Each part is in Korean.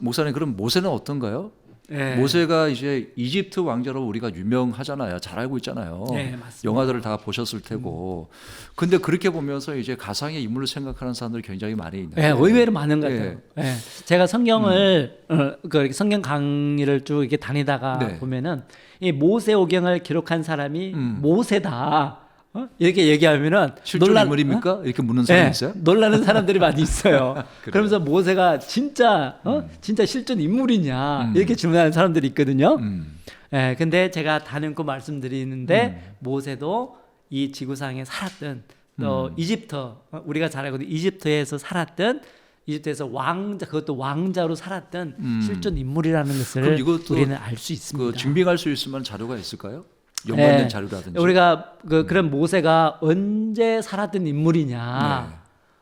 목사님 그럼 모세는 어떤가요? 네. 모세가 이제 이집트 왕자로 우리가 유명하잖아요. 잘 알고 있잖아요. 네. 영화들을 다 보셨을 테고. 근데 그렇게 보면서 이제 가상의 인물을 생각하는 사람들이 굉장히 많이 있는데. 네, 의외로 많은 것 같아요. 예. 네. 제가 성경을 어, 그 성경 강의를 쭉 이렇게 다니다가 네. 보면은 이 모세 오경을 기록한 사람이 음. 모세다 어? 이렇게 얘기하면은 실존 놀라- 인물입니까? 어? 이렇게 묻는 사람이 네, 있어요? 놀라는 사람들이 많이 있어요. 그러면서 모세가 진짜 어? 진짜 실존 인물이냐 음. 이렇게 질문하는 사람들이 있거든요. 음. 예, 근데 제가 다는고 말씀드리는데 음. 모세도 이 지구상에 살았던 또 음. 이집트 어, 우리가 잘 알거든 이집트에서 살았던 이집트에서 왕자 그것도 왕자로 살았던 음. 실존 인물이라는 것을 우리는 알 수 있습니다. 그 증빙할 수 있으면 자료가 있을까요? 연관된 네. 자료라든지. 우리가 그 그런 모세가 언제 살았던 인물이냐? 네.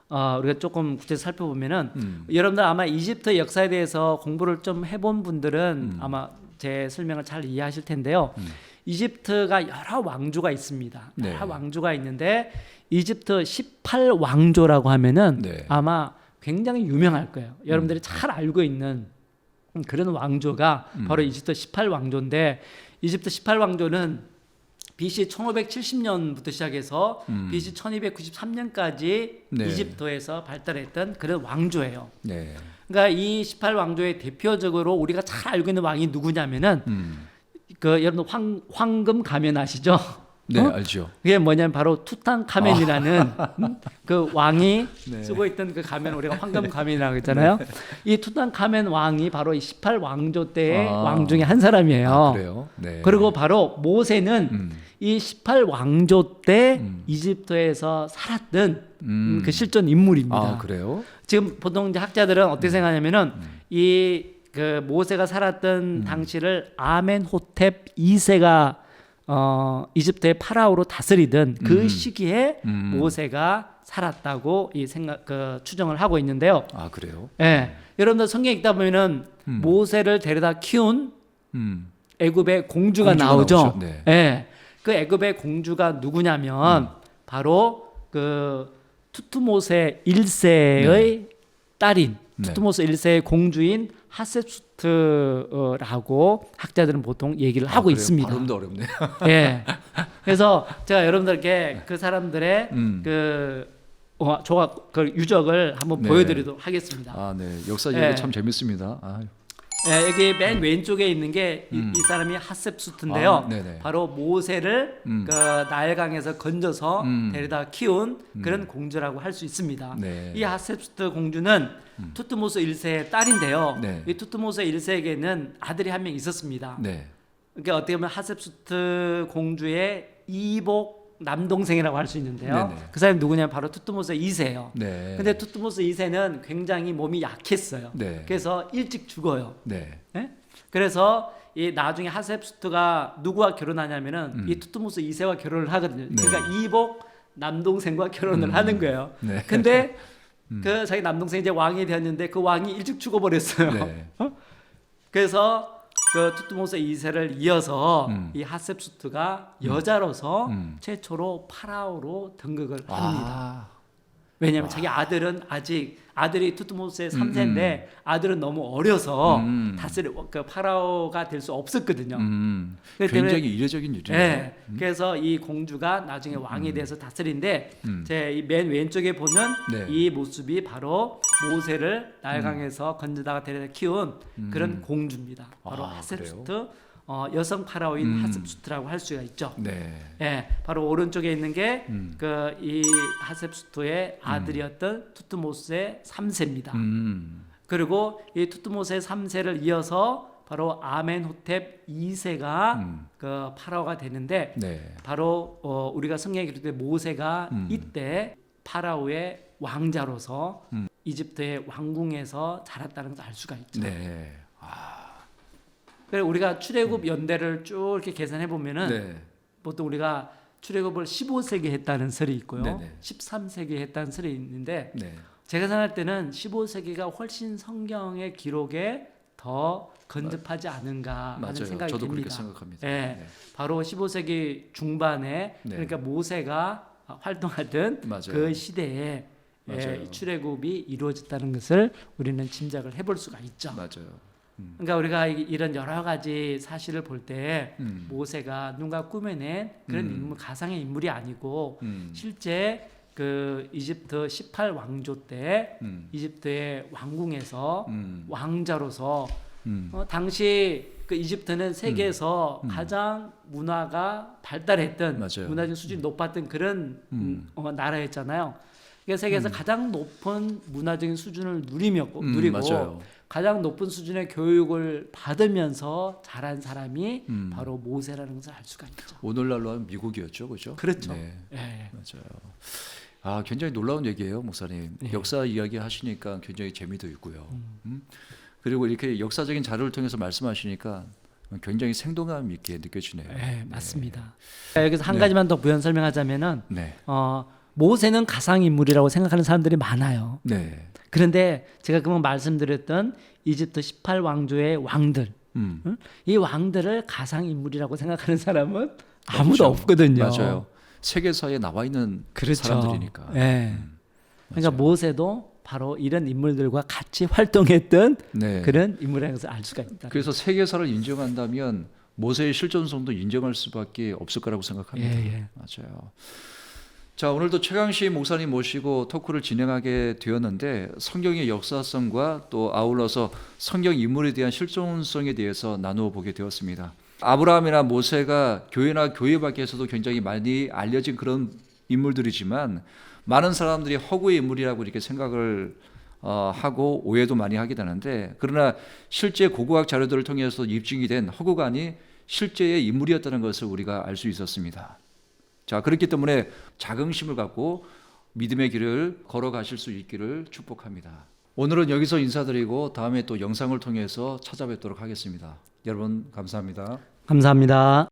어, 우리가 조금 구체적으로 살펴보면은 음. 여러분들 아마 이집트 역사에 대해서 공부를 좀 해본 분들은 음. 아마 제 설명을 잘 이해하실 텐데요. 이집트가 여러 왕조가 있습니다. 네. 여러 왕조가 있는데 이집트 18왕조라고 하면은 네. 아마 굉장히 유명할 거예요. 여러분들이 잘 알고 있는 그런 왕조가 음. 바로 이집트 18왕조인데 이집트 18왕조는 BC 1570년부터 시작해서 음. BC 1293년까지 네. 이집트에서 발달했던 그런 왕조예요. 네. 그러니까 이 18왕조의 대표적으로 우리가 잘 알고 있는 왕이 누구냐면은 음. 그 여러분 황 황금 가면 아시죠? 네, 어? 알죠. 그게 뭐냐면 바로 투탕카멘이라는 음? 그 왕이 네. 쓰고 있던 그 가면 우리가 황금 가면이라고 했잖아요. 이 투탕카멘 왕이 바로 이 18왕조 때의 아. 왕 중에 한 사람이에요. 아, 그래요? 네. 그리고 바로 모세는 음. 이 18왕조 때 음. 이집트에서 살았던 음. 음, 그 실존 인물입니다. 아, 그래요? 지금 보통 이제 학자들은 어떻게 생각하냐면은 이그 모세가 살았던 음. 당시를 아멘호텝 2세가 어 이집트의 파라오로 다스리던 그 음. 시기에 음. 모세가 살았다고 이 생각 그 추정을 하고 있는데요. 아, 그래요? 예. 여러분들 성경 읽다 보면은 음. 모세를 데려다 키운 음. 애굽의 공주가, 공주가 나오죠. 나오죠. 네. 예. 그 애굽의 공주가 누구냐면 바로 그 투투모세 1세의 딸인 네. 투투모세 1세의 공주인 하셉수트라고 학자들은 보통 얘기를 하고 아? 있습니다. 발음도 어렵네. 예. 그래서 제가 여러분들께 그 사람들의 음. 그 어, 조각 그 유적을 한번 네. 보여드리도록 하겠습니다. 아, 네. 역사 얘기 예. 참 재밌습니다. 아, 예, 여기 맨 왼쪽에 있는 게이 음. 사람이 하셉수트인데요. 아, 네네. 바로 모세를 음. 그 나일강에서 건져서 음. 데려다 키운 그런 공주라고 할 수 있습니다. 네. 이 하셉수트 공주는 투트모스 1세의 딸인데요. 네. 이 투트모스 1세에게는 아들이 한 명 있었습니다. 네. 그러니까 어떻게 보면 하셉수트 공주의 이복 남동생이라고 할 수 있는데요. 네네. 그 사람이 누구냐면 바로 투트모스 2세예요. 네. 근데 투트모스 2세는 굉장히 몸이 약했어요. 네. 그래서 일찍 죽어요. 네. 예? 그래서 이 나중에 하셉수트가 누구와 결혼하냐면은 음. 이 투트모스 2세와 결혼을 하거든요. 네. 그러니까 이복 남동생과 결혼을 음. 하는 거예요. 네. 근데 그 자기 남동생이 이제 왕이 되었는데 그 왕이 일찍 죽어버렸어요. 네. 그래서 그 투트모스 2세를 이어서 음. 이 하셉수트가 여자로서 음. 최초로 파라오로 등극을 합니다. 아. 왜냐하면 자기 아들은 아직 아들이 투트모스의 음, 3세인데 아들은 너무 어려서 음. 다스릴 그 파라오가 될 수 없었거든요. 음. 그렇기 굉장히 이례적인 일이네요. 예. 그래서 이 공주가 나중에 왕이 돼서 다스린데 음. 제맨 왼쪽에 보는 네. 이 모습이 바로 모세를 나일강에서 건져다가 데려다 키운 그런 공주입니다. 바로 음. 아, 하셉수트 어, 여성 파라오인 음. 하셉수트라고 할 수가 있죠. 네. 예, 바로 오른쪽에 있는 게 음. 그이 하셉수토의 아들이었던 투트모스의 3세입니다. 음. 그리고 이 투트모스의 3세를 이어서 바로 아멘호텝 2세가 음. 그 파라오가 되는데 네. 바로 어, 우리가 성경에 기록돼 모세가 음. 이때 파라오의 왕자로서 음. 이집트의 왕궁에서 자랐다는 것을 알 수가 있죠. 네. 그래서 우리가 출애굽 연대를 쭉 이렇게 계산해 보면은 네. 보통 우리가 출애굽을 15세기 했다는 설이 있고요. 네네. 13세기 했다는 설이 있는데 네. 제가 생각할 때는 15세기가 훨씬 성경의 기록에 더 건접하지 않은가 하는 맞아요. 생각이 저도 듭니다. 그렇게 생각합니다. 예, 네. 바로 15세기 중반에 네. 그러니까 모세가 활동하던 맞아요. 그 시대에 예, 맞아요. 출애굽이 이루어졌다는 것을 우리는 짐작을 해볼 수가 있죠. 맞아요. 그러니까 우리가 이- 이런 여러 가지 사실을 볼때 음. 모세가 누가 꾸며낸 그런 음. 인물 가상의 인물이 아니고 음. 실제 그 이집트 18 왕조 때 음. 이집트의 왕궁에서 음. 왕자로서 음. 어, 당시 그 이집트는 세계에서 음. 가장 문화가 발달했던 맞아요. 문화적 수준이 높았던 그런 음. 음, 어, 나라였잖아요. 그러니까 세계에서 가장 높은 문화적인 수준을 누리며 음, 누리고 맞아요. 가장 높은 수준의 교육을 받으면서 자란 사람이 음. 바로 모세라는 것을 알 수가 있죠. 오늘날로 하면 미국이었죠, 그죠? 그렇죠. 네, 예. 맞아요. 아, 굉장히 놀라운 얘기예요, 목사님. 네. 역사 이야기 하시니까 굉장히 재미도 있고요. 음? 그리고 이렇게 역사적인 자료를 통해서 말씀하시니까 굉장히 생동감 있게 느껴지네요. 예, 맞습니다. 여기서 한 가지만 더 부연 설명하자면은 네, 어, 모세는 가상 인물이라고 생각하는 사람들이 많아요. 네, 그런데 제가 그만 말씀드렸던 이집트 18 왕조의 왕들, 음, 응? 이 왕들을 가상 인물이라고 생각하는 사람은 아무도 없죠. 없거든요. 맞아요. 세계사에 나와 있는 그렇죠. 사람들이니까. 예. 음, 그러니까. 모세도 바로 이런 인물들과 같이 활동했던 네. 그런 인물이라는 것을 알 수가 있다. 그래서 세계사를 인정한다면 모세의 실존성도 인정할 수밖에 없을 거라고 생각합니다. 예, 예. 맞아요. 자, 오늘도 최강시 목사님 모시고 토크를 진행하게 되었는데 성경의 역사성과 또 아울러서 성경 인물에 대한 실존성에 대해서 나누어 보게 되었습니다. 아브라함이나 모세가 교회나 교회 밖에서도 굉장히 많이 알려진 그런 인물들이지만 많은 사람들이 허구의 인물이라고 이렇게 생각을 어, 하고 오해도 많이 하게 되는데 그러나 실제 고고학 자료들을 통해서 입증이 된 아닌 실제의 인물이었다는 것을 우리가 알 수 있었습니다. 자, 그렇기 때문에 자긍심을 갖고 믿음의 길을 걸어가실 수 있기를 축복합니다. 오늘은 여기서 인사드리고 다음에 또 영상을 통해서 찾아뵙도록 하겠습니다. 여러분 감사합니다. 감사합니다.